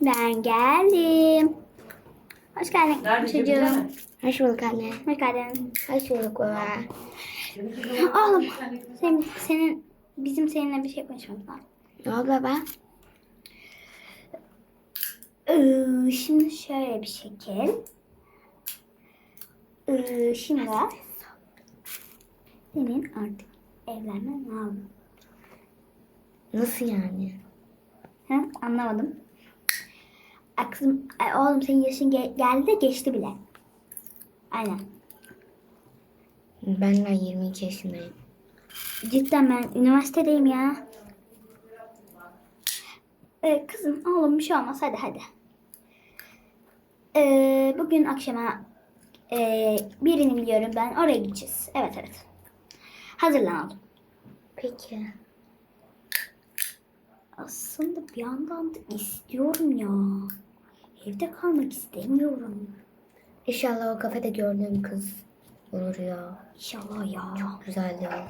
Ben geldim. Hoş geldin Nerede çocuğum. Hoş bulduk anne. Hoş geldin. Hoş bulduk baba. Oğlum senin, senin bizim seninle bir şey konuşmamız lazım. Ne oldu baba? Ee, şimdi şöyle bir şekil. Ee, şimdi senin artık evlenmen lazım. Nasıl yani? Ha, anlamadım. Kızım, ay oğlum senin yaşın ge- geldi de geçti bile. Aynen. Ben daha 22 yaşındayım. Cidden ben üniversitedeyim ya. Ee, kızım oğlum bir şey olmaz hadi hadi. Ee, bugün akşama ee, birini biliyorum ben oraya gideceğiz. Evet evet. Hazırlan oğlum. Peki. Aslında bir yandan da istiyorum ya. Evde kalmak istemiyorum. İnşallah o kafede gördüğüm kız olur ya. İnşallah ya. Çok güzel ya.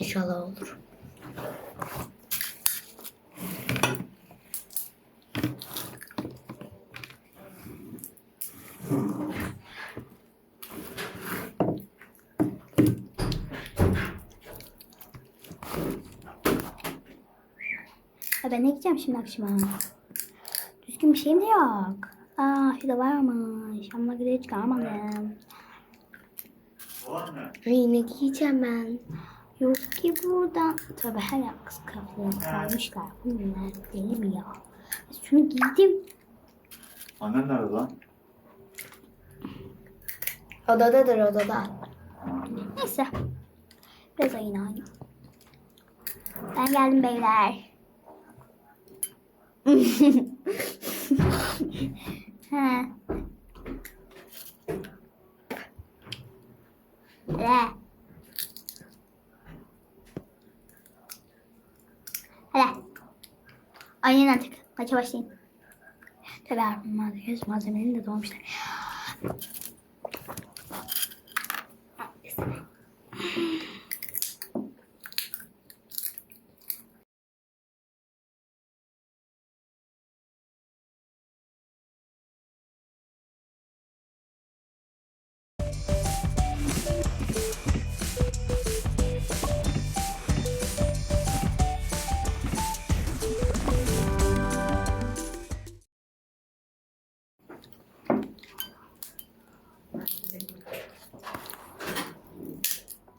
İnşallah olur. Ben ne gideceğim şimdi akşama? Düzgün bir şeyim de yok. Aa şurada varmış. Ama göre çıkarmadım. Ay ne giyeceğim ben? Yok ki burada. Tabii her yer kız kıyafetlerini sarmışlar. Bunlar deli mi ya? Şunu giydim. Annen nerede lan? Odadadır odada. Neyse. Biraz oyun oynayayım. Ben geldim beyler. ha. Hadi. Hadi. Aynen artık. Maça başlayayım. Tabii artık göz malzemelerini de dolmuşlar.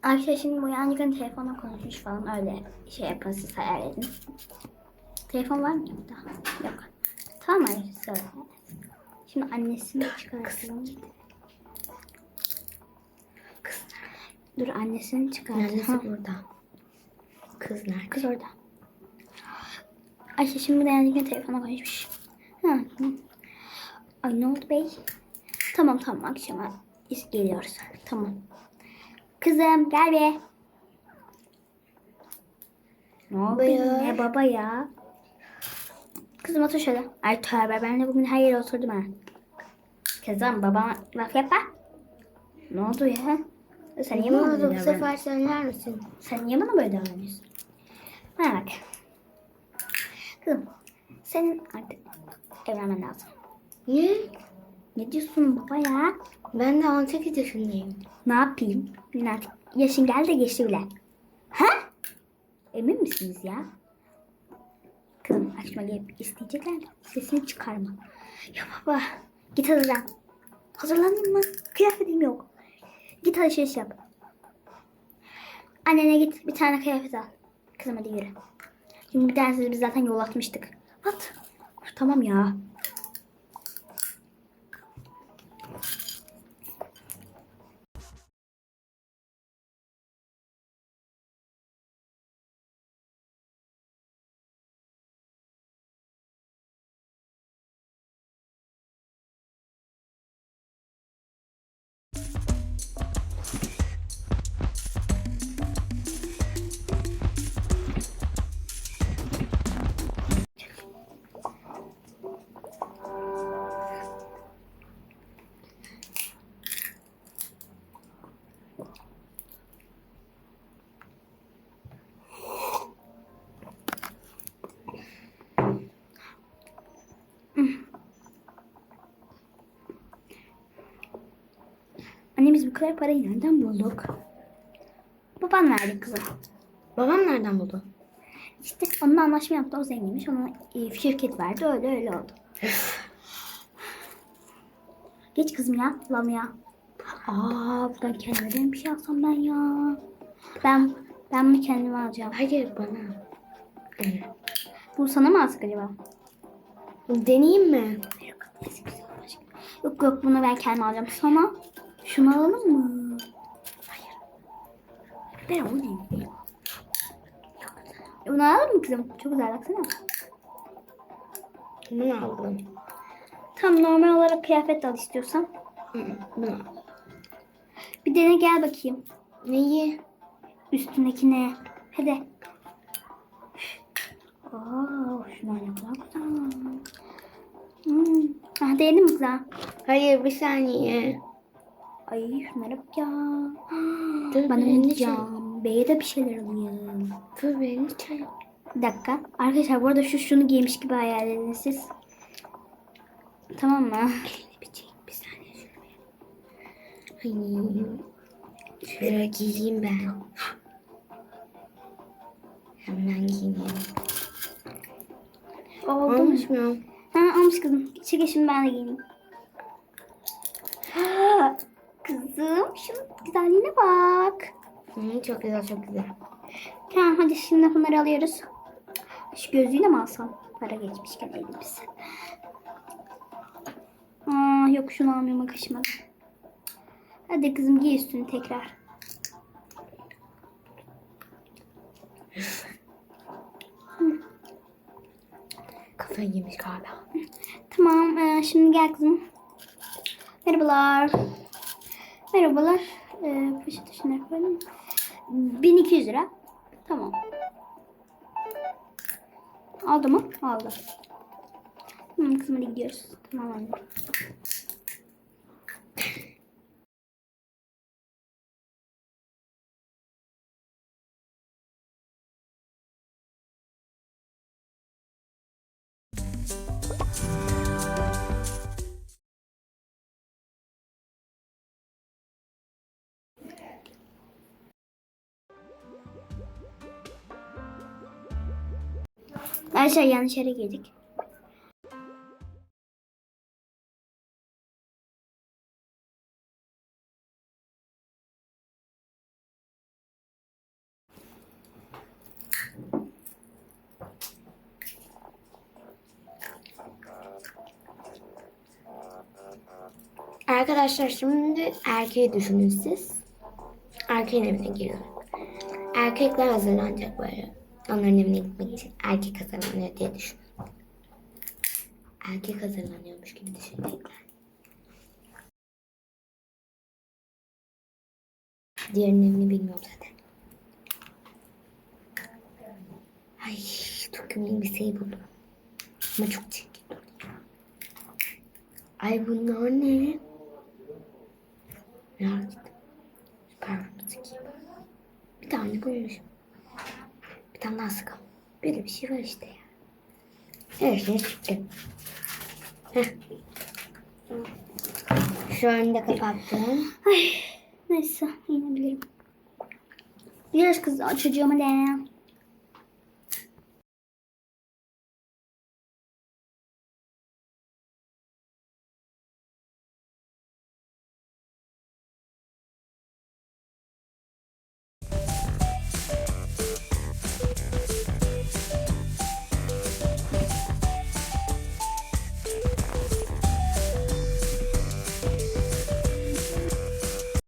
Arkadaşlar şimdi bu yancıkın telefonla konuşmuş falan öyle şey yapın siz hayal edin. Telefon var mı yanında? Yok. Tamam arkadaşlar. Şimdi annesini çıkartalım. Dur annesini çıkartalım. Annesi burada. Kız nerede? Kız orada. Ayşe şimdi de yancıkın telefona konuşmuş. Ha, tamam. Ay ne oldu bey? Tamam tamam akşama geliyoruz. Tamam. Kızım gel be. Ne oldu ya? Ne baba ya? Kızım otur şöyle. Ay tövbe ben de bugün her yere oturdum ha. Kızım babama laf yapma. Ne oldu ya? Sen niye bana böyle bu sefer söyler misin? Sen niye bana böyle davranıyorsun? Bana bak. Kızım senin artık evlenmen lazım. Niye? Ne diyorsun baba ya? Ben de 18 yaşındayım. Ne yapayım? Artık yaşın geldi de geçti bile. Ha? Emin misiniz ya? Kızım açma gelip isteyecekler de sesini çıkarma. Ya baba git hazırlan. Hazırlanayım mı? Kıyafetim yok. Git alışveriş yap. Annene git bir tane kıyafet al. Kızım hadi yürü. Şimdi bir tanesini biz zaten yol atmıştık. At. Tamam ya. Anne biz bu kadar parayı nereden bulduk? Baban verdi kızım. Babam nereden buldu? İşte onunla anlaşma yaptı. O zenginmiş. Ona e, şirket verdi. Öyle öyle oldu. Geç kızım ya. Lam ya. Aa buradan kendime de bir şey alsam ben ya. Ben ben bunu kendime alacağım. Hayır bana. Evet. Bu sana mı alsak acaba? Deneyeyim mi? Yok yok bunu ben kendim alacağım. Sana şunu alalım mı? Hayır. Ben neyim? Bunu alalım mı kızım? Çok güzel baksana. Bunu aldım. Tam normal olarak kıyafet al istiyorsan. Hı, Bunu al. Bir dene gel bakayım. Neyi? Üstündekine. Hadi. Oo, şunlar ne kadar güzel. Hmm. Ah, değdi mi güzel? Hayır bir saniye. Ay şunlara bak ya. Dur, ben de benim gideceğim. B'ye de bir şeyler alayım. Dur benim çay. Bir dakika. Arkadaşlar bu arada şu şunu giymiş gibi hayal edin siz. Tamam mı? Bir çek bir saniye şöyle. Ay. Şöyle giyeyim ben. Hemen giyineyim. Oldu mu? Olmuş mu? Ha olmuş kızım. Çekil şimdi ben de giyineyim. Ha, Kızım şunun güzelliğine bak. Hı, çok güzel çok güzel. Tamam hadi şimdi bunları alıyoruz. Şu gözlüğü de mi alsam? Para geçmişken elimize. Aa, yok şunu almıyorum akışmadı. Hadi kızım giy üstünü tekrar. Kafayı yemiş galiba. Tamam ee, şimdi gel kızım. Merhabalar. Merhabalar. Ee, poşete şunları koyalım. 1200 lira. Tamam. Aldı mı? Aldı. Tamam kızım hadi gidiyoruz. Tamam anne. Arkadaşlar yanlış yere girdik. Arkadaşlar şimdi erkeği düşünün siz. Erkeğin evine girin. Erkekler hazırlanacak böyle. Onların evine gitmek için erkek hazırlanıyor diye düşünün. Erkek hazırlanıyormuş gibi düşünecekler. Diğerinin evini bilmiyorum zaten. Ay iyi elbiseyi buldum. Ama çok çirkin. Ay bunlar ne? Merak ettim. Sıkayım. Bir tane bulmuşum. Bir tane daha sıkalım. Böyle bir şey var işte ya. Evet şimdi çıktı. Şu de kapattım. Ay neyse inebilirim. Gidiyoruz kız çocuğuma da.